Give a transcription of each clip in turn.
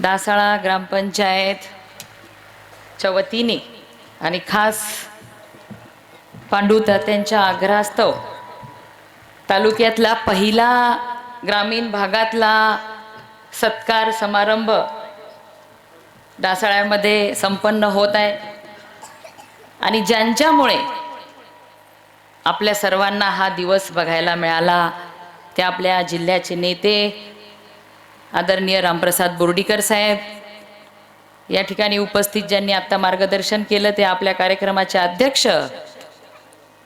दासाळा ग्रामपंचायतच्या वतीने आणि खास पांडू तात्यांच्या आग्रहास्तव तालुक्यातला पहिला ग्रामीण भागातला सत्कार समारंभ डासाळ्यामध्ये संपन्न होत आहे. आणि ज्यांच्यामुळे आपल्या सर्वांना हा दिवस बघायला मिळाला ते आपल्या जिल्ह्याचे नेते आदरणीय रामप्रसाद बोर्डीकर साहेब या ठिकाणी उपस्थित ज्यांनी आत्ता मार्गदर्शन केलं ते आपल्या कार्यक्रमाचे अध्यक्ष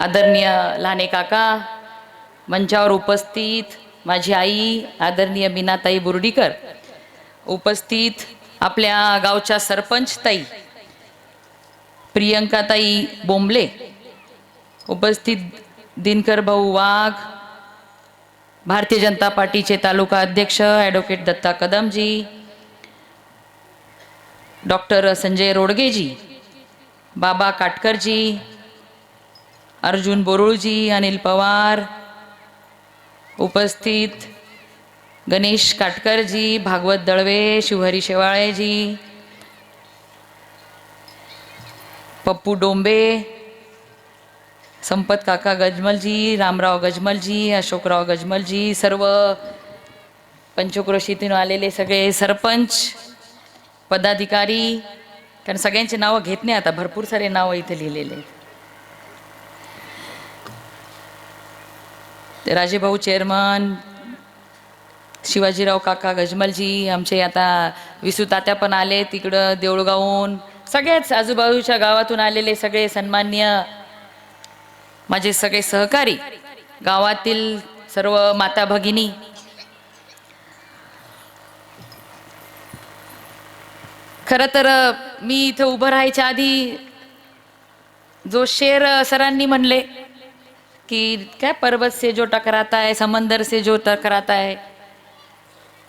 आदरणीय लहाने काका मंचावर उपस्थित माझी आई आदरणीय मीनाताई बोर्डीकर उपस्थित आपल्या गावच्या सरपंच ताई प्रियंकाताई बोंबले उपस्थित दिनकर भाऊ वाघ भारतीय जनता पार्टीचे तालुका अध्यक्ष ॲडव्होकेट दत्ता कदमजी डॉक्टर संजय रोडगेजी बाबा काटकरजी अर्जुन बोरुळजी अनिल पवार उपस्थित गणेश काटकरजी भागवत दळवे शिवहरी शेवाळेजी पप्पू डोंबे संपत काका गजमलजी रामराव गजमलजी अशोकराव गजमलजी सर्व पंचक्रोशीतून आलेले सगळे सरपंच पदाधिकारी कारण सगळ्यांची नावं घेत नाही आता भरपूर सारे नावं इथे लिहिलेले आहेत. राजेभाऊ चेअरमन शिवाजीराव काका गजमलजी आमचे आता विसुतात्या पण आले तिकडं देऊळगावहून सगळ्याच आजूबाजूच्या गावातून आलेले सगळे सन्मान्य माझे सगळे सहकारी गावातील सर्व माता भगिनी खरं तर मी इथं उभं राहायच्या आधी जो शेर सरांनी म्हणले की काय पर्वत से जो टकराता आहे समंदर से जो टकराता आहे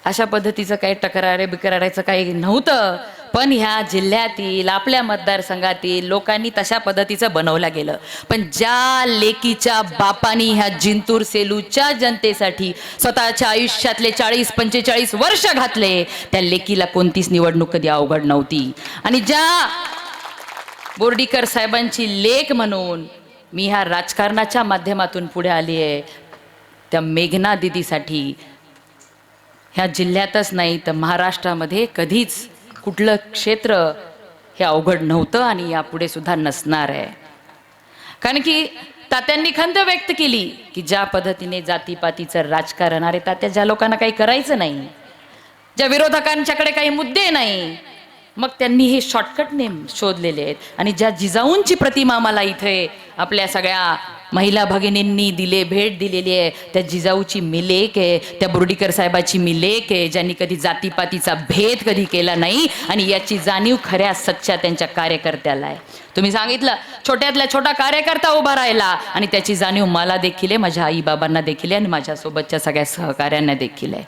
अशा पद्धतीचं काही टकरारे बिकरारायचं काही नव्हतं. पण ह्या जिल्ह्यातील आपल्या मतदारसंघातील लोकांनी तशा पद्धतीचं बनवलं गेलं. पण ज्या लेकीच्या बापानी ह्या जिंतूर सेलूच्या जनतेसाठी स्वतःच्या आयुष्यातले चाळीस पंचेचाळीस वर्ष घातले त्या लेकीला कोणतीच निवडणूक कधी अवघड नव्हती. आणि ज्या बोर्डीकर साहेबांची लेख म्हणून मी ह्या राजकारणाच्या माध्यमातून पुढे आली आहे त्या मेघना दिदीसाठी. ह्या जिल्ह्यातच नाही तर महाराष्ट्रामध्ये कधीच कुठलं क्षेत्र हे अवघड नव्हतं आणि यापुढे सुद्धा नसणार आहे. कारण की तात्यांनी खंत व्यक्त केली की ज्या पद्धतीने जातीपातीचं राजकारण अरे तात्या ज्या लोकांना काही करायचं नाही ज्या विरोधकांच्याकडे काही मुद्दे नाही मग त्यांनी हे शॉर्टकट नेम शोधलेले आहेत. आणि ज्या जिजाऊंची प्रतिमा मला इथे आपल्या सगळ्या महिला भगिनींनी दिले भेट दिलेली आहे. त्या जिजाऊची मी आहे त्या बोर्डीकर साहेबाची मी आहे ज्यांनी कधी जातीपातीचा भेद कधी केला नाही आणि याची जाणीव खऱ्या सच्च्या त्यांच्या कार्यकर्त्याला आहे. तुम्ही सांगितलं छोट्यातल्या छोटा कार्यकर्ता उभा राहिला आणि त्याची जाणीव मला देखील आहे माझ्या आईबाबांना देखील आहे आणि माझ्यासोबतच्या सगळ्या सहकाऱ्यांना देखील आहे.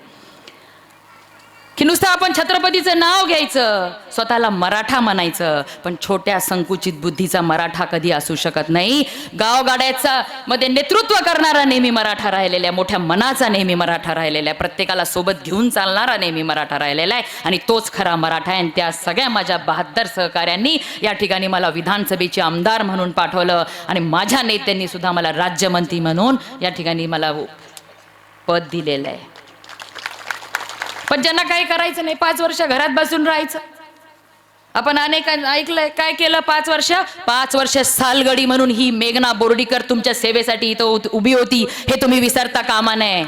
की नुसतं आपण छत्रपतीचं नाव घ्यायचं स्वतःला मराठा म्हणायचं पण छोट्या संकुचित बुद्धीचा मराठा कधी असू शकत नाही. गावगाड्याचा मध्ये नेतृत्व करणारा नेहमी मराठा राहिलेला आहे मोठ्या मनाचा नेहमी मराठा राहिलेला आहे प्रत्येकाला सोबत घेऊन चालणारा नेहमी मराठा राहिलेला आहे. आणि तोच खरा मराठा आहे. आणि त्या सगळ्या माझ्या बहात्तर सहकाऱ्यांनी या ठिकाणी मला विधानसभेचे आमदार म्हणून पाठवलं. आणि माझ्या नेत्यांनी सुद्धा मला राज्यमंत्री म्हणून या ठिकाणी मला पद दिलेलं आहे. पण ज्यांना काही करायचं नाही पाच वर्ष घरात बसून राहायचं. आपण अनेक ऐकलंय काय केलं पाच वर्ष? पाच वर्ष सालगडी म्हणून ही मेघना बोर्डीकर तुमच्या सेवेसाठी इथं उभी होती. हे तुम्ही विसरता कामा नये.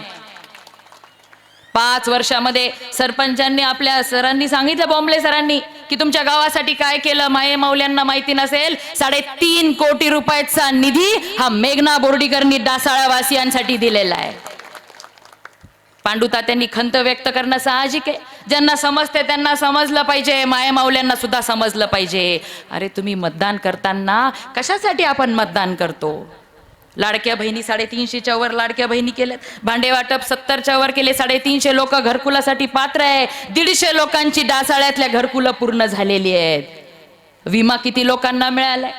पाच वर्षामध्ये सरपंचांनी आपल्या सरांनी सांगितलं बॉम्बले सरांनी की तुमच्या गावासाठी काय केलं? माये माऊल्यांना माहिती नसेल साडेतीन कोटी रुपयाचा निधी हा मेघना बोर्डीकरनी डासाळावासियांसाठी दिलेला आहे. पांडू तात्यांनी खंत व्यक्त करणं साहजिक आहे. ज्यांना समजते त्यांना समजलं पाहिजे. माया माऊल्यांना सुद्धा समजलं पाहिजे. अरे तुम्ही मतदान करताना कशासाठी आपण मतदान करतो? लाडक्या बहिणी साडेतीनशेच्या वर लाडक्या बहिणी केल्यात. भांडे वाटप सत्तरच्या वर केले. साडेतीनशे लोक घरकुलासाठी पात्र आहे दीडशे लोकांची डासाळ्यातल्या घरकुलं पूर्ण झालेली आहेत. विमा किती लोकांना मिळालाय?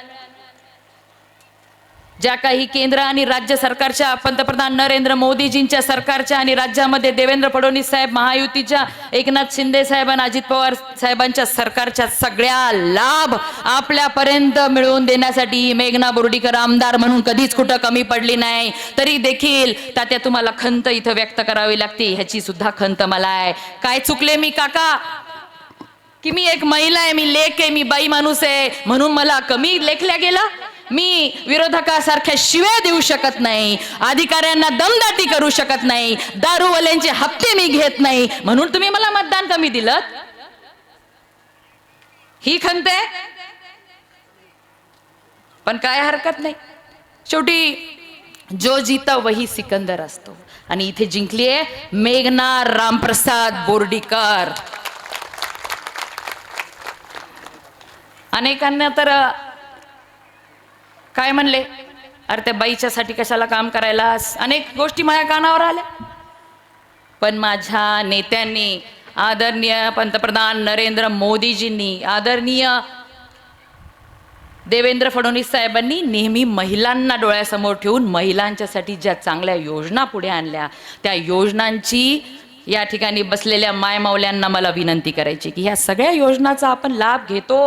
ज्या काही केंद्र आणि राज्य सरकारच्या पंतप्रधान नरेंद्र मोदीजींच्या सरकारच्या आणि राज्यामध्ये देवेंद्र फडणवीस साहेब महायुतीच्या एकनाथ शिंदे साहेब आणि अजित पवार साहेबांच्या सरकारच्या सगळ्या लाभ आपल्यापर्यंत मिळवून देण्यासाठी मेघना बोर्डीकर आमदार म्हणून कधीच कुठं कमी पडली नाही. तरी देखील तात्या तुम्हाला खंत इथं व्यक्त करावी लागते. ह्याची सुद्धा खंत मला आहे. काय चुकले मी काका? की मी एक महिला आहे मी लेख आहे मी बाई माणूस आहे. म्हणून मला कमी लेखल्या गेलं? मी विरोधकासारख्या शिव्या देऊ शकत नाही अधिकाऱ्यांना दमदाटी करू शकत नाही दारूवाल्यांचे हप्ते मी घेत नाही. म्हणून तुम्ही मला मतदान कमी दिलं ही खंत आहे? पण काय हरकत नाही. शेवटी जो जीता वही सिकंदर असतो. आणि इथे जिंकलीये मेघना रामप्रसाद बोर्डीकर. अनेकांना तर काय म्हणले? अरे त्या बाईच्यासाठी कशाला काम करायला अनेक गोष्टी माझ्या कानावर आल्या. पण माझ्या नेत्यांनी आदरणीय पंतप्रधान नरेंद्र मोदीजींनी आदरणीय देवेंद्र फडणवीस साहेबांनी नेहमी महिलांना डोळ्यासमोर ठेवून महिलांच्यासाठी ज्या चांगल्या योजना पुढे आणल्या त्या योजनांची या ठिकाणी बसलेल्या मायमावल्यांना मला विनंती करायची की ह्या सगळ्या योजनाचा आपण लाभ घेतो.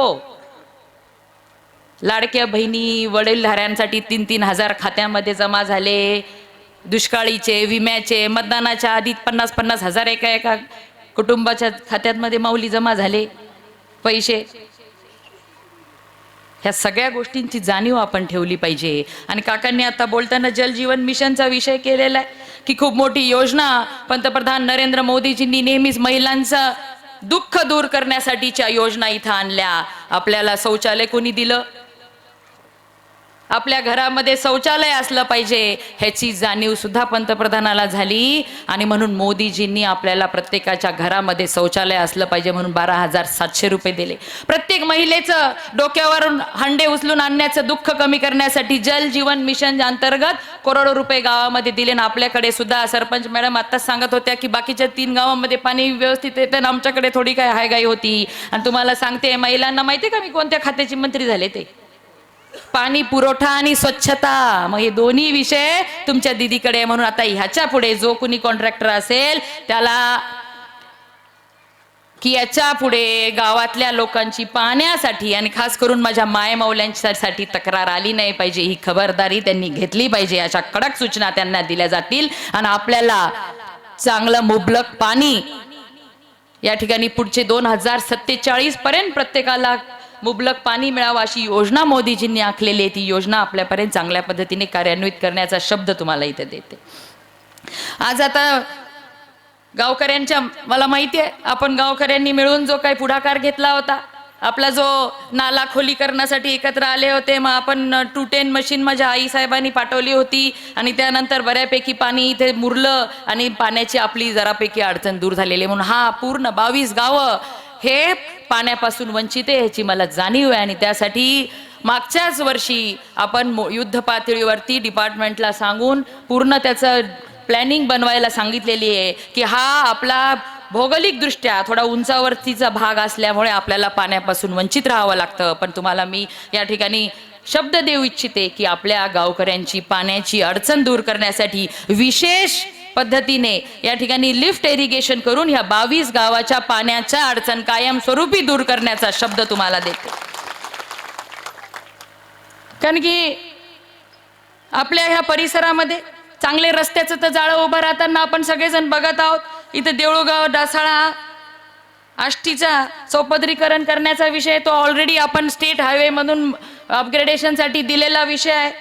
लाडक्या बहिणी वडीलधाऱ्यांसाठी तीन तीन हजार खात्यामध्ये जमा झाले. दुष्काळीचे विम्याचे मतदानाच्या आधी पन्नास पन्नास हजार एका एका कुटुंबाच्या खात्यामध्ये माऊली जमा झाले. पैसे. ह्या सगळ्या गोष्टींची जाणीव आपण ठेवली पाहिजे. आणि काकांनी आता बोलताना जलजीवन मिशनचा विषय केलेला आहे की खूप मोठी योजना पंतप्रधान नरेंद्र मोदीजींनी नेहमीच महिलांचं दुःख दूर करण्यासाठीच्या योजना इथं आणल्या. आपल्याला शौचालय कोणी दिलं? आपल्या घरामध्ये शौचालय असलं पाहिजे ह्याची जाणीव सुद्धा पंतप्रधानाला झाली. आणि म्हणून मोदीजींनी आपल्याला प्रत्येकाच्या घरामध्ये शौचालय असलं पाहिजे म्हणून बारा हजार सातशे रुपये दिले. प्रत्येक महिलेचं डोक्यावरून हंडे उचलून आणण्याचं दुःख कमी करण्यासाठी जल जीवन मिशन अंतर्गत करोडो रुपये गावामध्ये दिले. आणि आपल्याकडे सुद्धा सरपंच मॅडम आत्ताच सांगत होत्या की बाकीच्या तीन गावांमध्ये पाणी व्यवस्थित येतं ना आमच्याकडे थोडी काय हायगाई होती. आणि तुम्हाला सांगते महिलांना माहिती का मी कोणत्या खात्याची मंत्री झाले ते? पाणी पुरवठा आणि स्वच्छता. मग हे दोन्ही विषय तुमच्या दिदीकडे म्हणून आता ह्याच्या पुढे जो कुणी कॉन्ट्रॅक्टर असेल त्याला की याच्यापुढे गावातल्या लोकांची पाण्यासाठी आणि खास करून माझ्या मायमौल्यांच्यासाठी तक्रार आली नाही पाहिजे ही खबरदारी त्यांनी घेतली पाहिजे अशा कडक सूचना त्यांना दिल्या जातील. आणि आपल्याला चांगलं मुबलक पाणी या ठिकाणी पुढचे दोन हजार सत्तेचाळीस पर्यंत प्रत्येकाला मुबलक पाणी मिळावं अशी योजना मोदीजींनी आखलेली आहे ती योजना आपल्यापर्यंत चांगल्या पद्धतीने कार्यान्वित करण्याचा शब्द तुम्हाला इथे देते आज आता गावकऱ्यांच्या मला माहिती आहे आपण गावकऱ्यांनी मिळून जो काही पुढाकार घेतला होता आपला जो नाला खोलीकरणासाठी एकत्र आले होते मग आपण टू टेन मशीन माझ्या आई साहेबांनी पाठवली होती आणि त्यानंतर बऱ्यापैकी पाणी इथे मुरलं आणि पाण्याची आपली जरापैकी अडचण दूर झालेली आहे. म्हणून हा पूर्ण बावीस गावं हे पाण्यापासून वंचित आहे ह्याची मला जाणीव आहे आणि त्यासाठी मागच्याच वर्षी आपण युद्ध पातळीवरती डिपार्टमेंटला सांगून पूर्ण त्याचं प्लॅनिंग बनवायला सांगितलेली आहे की हा आपला भौगोलिकदृष्ट्या थोडा उंचावरतीचा भाग असल्यामुळे आपल्याला पाण्यापासून वंचित राहावं लागतं. पण तुम्हाला मी या ठिकाणी शब्द देऊ इच्छिते की आपल्या गावकऱ्यांची पाण्याची अडचण दूर करण्यासाठी विशेष पद्धतीने या ठिकाणी लिफ्ट इरिगेशन करून ह्या बावीस गावाच्या पाण्याच्या अडचण कायमस्वरूपी दूर करण्याचा शब्द तुम्हाला देते. कारण की आपल्या ह्या परिसरामध्ये चांगले रस्त्याचं तर जाळं उभं राहताना आपण सगळेजण बघत आहोत. इथं देऊळगाव डासाळा आष्टीचा चौपदरीकरण करण्याचा विषय तो ऑलरेडी आपण स्टेट हायवे मधून अपग्रेडेशनसाठी दिलेला विषय आहे.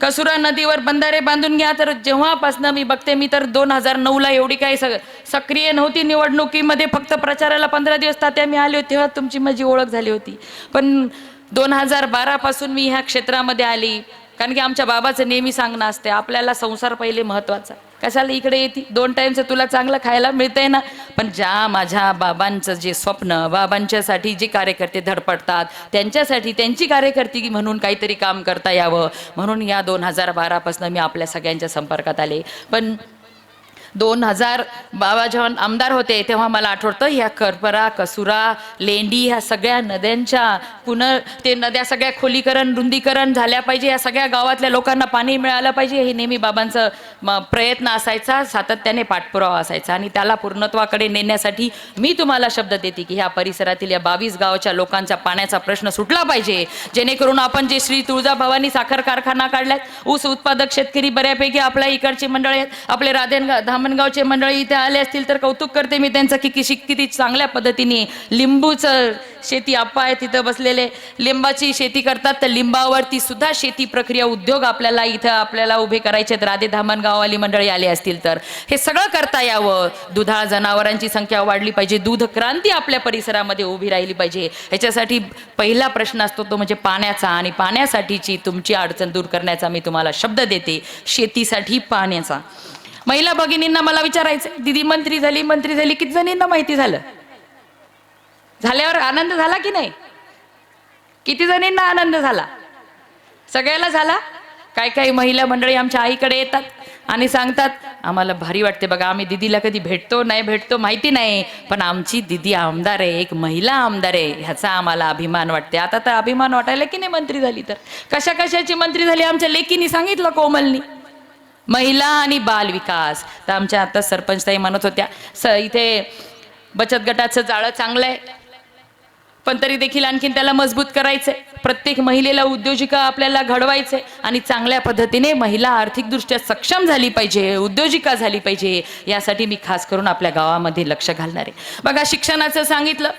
कसुरा नदीवर बंधारे बांधून घ्या. तर जेव्हापासनं मी बघते मी तर दोन हजार नऊला एवढी काही स- सक्रिय नव्हती निवडणुकीमध्ये. फक्त प्रचाराला पंधरा दिवस तात्या मी आले होते तेव्हा तुमची माझी ओळख झाली होती. पण दोन हजार बारापासून मी ह्या क्षेत्रामध्ये आली. कारण की आमच्या बाबाचं नेहमी सांगणं असते आपल्याला संसार पहिले महत्त्वाचा कशाला इकडे येते? दोन टाइमचं तुला चांगलं खायला मिळतंय ना. पण ज्या माझ्या बाबांचं जे स्वप्न बाबांच्यासाठी जे कार्यकर्ते धडपडतात त्यांच्यासाठी त्यांची कार्यकर्ती म्हणून काहीतरी काम करता यावं. म्हणून या दोन हजार बारापासून मी आपल्या सगळ्यांच्या संपर्कात आले. पण दोन हजार बाबा जेव्हा आमदार होते तेव्हा मला आठवतं ह्या करपरा कसुरा लेंडी ह्या सगळ्या नद्यांच्या पुनर् ते नद्या सगळ्या खोलीकरण रुंदीकरण झाल्या पाहिजे या सगळ्या गावातल्या लोकांना पाणी मिळालं पाहिजे हे नेहमी बाबांचं म, प्रयत्न असायचा सातत्याने पाठपुरावा असायचा. आणि त्याला पूर्णत्वाकडे नेण्यासाठी मी तुम्हाला शब्द देते की ह्या परिसरातील या बावीस गावाच्या लोकांचा पाण्याचा प्रश्न सुटला पाहिजे. जेणेकरून आपण जे श्री तुळजाभवानी साखर कारखाना काढल्यात ऊस उत्पादक शेतकरी बऱ्यापैकी आपल्या इकडची मंडळी आहेत आपले धाम धामणगावचे मंडळी इथे आले असतील तर कौतुक करते मी त्यांचं की किशी किती चांगल्या पद्धतीने लिंबूचं शेती आप्पा आहे तिथं बसलेले. लिंबाची शेती करतात तर लिंबावरती सुद्धा शेती प्रक्रिया उद्योग आपल्याला इथं आपल्याला उभे करायचे आहेत. राधे धामणगाववाली मंडळी आले असतील तर. हे सगळं करता यावं. दुधाळ जनावरांची संख्या वाढली पाहिजे. दूध क्रांती आपल्या परिसरामध्ये उभी राहिली पाहिजे. ह्याच्यासाठी पहिला प्रश्न असतो तो म्हणजे पाण्याचा. आणि पाण्यासाठीची तुमची अडचण दूर करण्याचा मी तुम्हाला शब्द देते. शेतीसाठी पाण्याचा. महिला भगिनींना मला विचारायचं दिदी मंत्री झाली मंत्री झाली किती जणींना माहिती झालं? झाल्यावर आनंद झाला की नाही? किती जणींना आनंद झाला? सगळ्याला झाला? काय काही महिला मंडळी आमच्या आईकडे येतात आणि सांगतात आम्हाला भारी वाटते बघा आम्ही दिदीला कधी भेटतो नाही भेटतो माहिती नाही. पण आमची दिदी आमदार आहे एक महिला आमदार आहे. ह्याचा आम्हाला अभिमान वाटते. आता तर अभिमान वाटायला की नाही मंत्री झाली तर? कशा कशाची मंत्री झाली? आमच्या लेकीनी सांगितलं कोमलनी. महिला आणि बाल विकास. तर आमच्या आता सरपंचताई म्हणत होत्या स इथे बचत गटाचं जाळं चांगलं आहे. पण तरी देखील आणखीन त्याला मजबूत करायचंय. प्रत्येक महिलेला उद्योजिका आपल्याला घडवायचंय आणि चांगल्या पद्धतीने महिला आर्थिकदृष्ट्या सक्षम झाली पाहिजे उद्योजिका झाली पाहिजे. यासाठी मी खास करून आपल्या गावामध्ये लक्ष घालणार आहे. बघा शिक्षणाचं सांगितलं.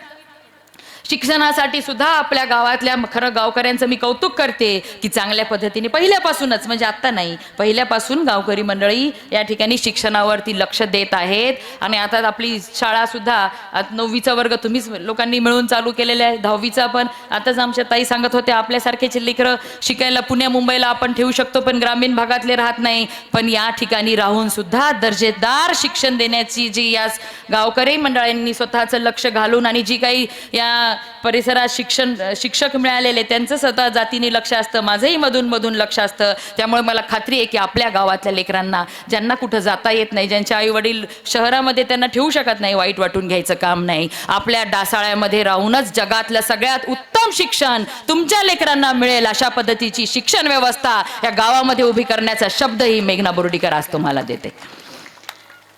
शिक्षणासाठी सुद्धा आपल्या गावातल्या खरं गावकऱ्यांचं मी कौतुक करते की चांगल्या पद्धतीने पहिल्यापासूनच म्हणजे आत्ता नाही पहिल्यापासून गावकरी मंडळी या ठिकाणी शिक्षणावरती लक्ष देत आहेत. आणि आता आपली शाळासुद्धा आत- नववीचा वर्ग तुम्हीच लोकांनी मिळून चालू केलेला आहे दहावीचा पण. आताच आमच्या ताई सांगत होत्या आपल्यासारखेचे लेकरं शिकायला पुण्या मुंबईला आपण ठेवू शकतो पण ग्रामीण भागातले राहत नाही. पण या ठिकाणी राहून सुद्धा दर्जेदार शिक्षण देण्याची जी या गावकरी मंडळांनी स्वतःचं लक्ष घालून आणि जी काही या परिसरात शिक्षण शिक्षक मिळालेले त्यांचं स्वतः जातीने लक्ष असतं माझंही मधून मधून लक्ष असतं. त्यामुळे मला खात्री आहे की आपल्या गावातल्या लेकरांना ज्यांना कुठं जाता येत नाही ज्यांचे आई वडील शहरामध्ये त्यांना ठेवू शकत नाही वाईट वाटून घ्यायचं काम नाही. आपल्या डासाळ्यामध्ये राहूनच जगातलं सगळ्यात उत्तम शिक्षण तुमच्या लेकरांना मिळेल अशा पद्धतीची शिक्षण व्यवस्था या गावामध्ये उभी करण्याचा शब्दही मेघना बोर्डीकर आज तुम्हाला देते.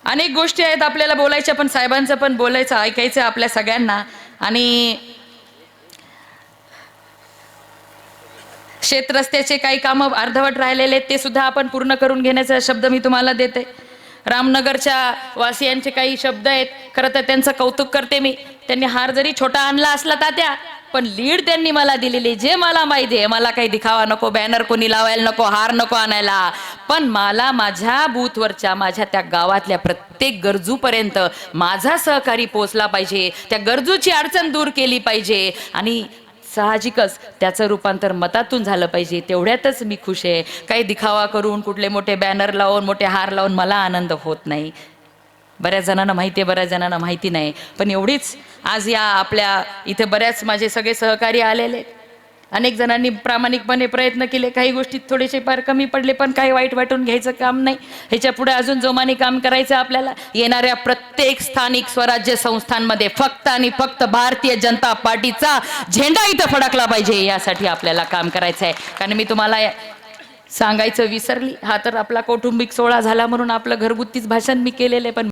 अनेक गोष्टी आहेत आपल्याला बोलायच्या पण साहेबांचं पण बोलायचं ऐकायचं आपल्या सगळ्यांना. आणि शेत रस्त्याचे काही कामं अर्धवट राहिलेले आहेत ते सुद्धा आपण पूर्ण करून घेण्याचा शब्द मी तुम्हाला देते. रामनगरच्या वासियांचे काही शब्द आहेत. खरं तर त्यांचं कौतुक करते मी. त्यांनी हार जरी छोटा आणला असला तात्या पण लीड त्यांनी मला दिलेली. जे मला माहिती आहे मला काही दिखावा नको बॅनर कोणी लावायला नको हार नको आणायला. पण मला माझ्या बूथवरच्या माझ्या त्या गावातल्या प्रत्येक गरजूपर्यंत माझा सहकारी पोचला पाहिजे. त्या गरजूची अडचण दूर केली पाहिजे. आणि साहजिकच त्याचं रूपांतर मतातून झालं पाहिजे तेवढ्यातच मी खुश आहे. काही दिखावा करून कुठले मोठे बॅनर लावून मोठे हार लावून मला आनंद होत नाही. बऱ्याच जणांना माहिती आहे बऱ्याच जणांना माहिती नाही. पण एवढीच आज या आपल्या इथे बऱ्याच माझे सगळे सहकारी आलेले आहेत. अनेक जणांनी प्रामाणिकपणे प्रयत्न केले. काही गोष्टीत थोडेसे फार कमी पडले पण काही वाईट वाटून घ्यायचं काम नाही. ह्याच्या पुढे अजून जोमाने काम करायचं आपल्याला. येणाऱ्या प्रत्येक स्थानिक स्वराज्य संस्थांमध्ये फक्त आणि फक्त भारतीय जनता पार्टीचा झेंडा इथं फडकला पाहिजे यासाठी आपल्याला काम करायचं आहे. कारण मी तुम्हाला या- सांगायचं विसरली. हा तर आपला कौटुंबिक सोहळा झाला म्हणून आपलं घरगुतीच भाषण मी केलेलं आहे पण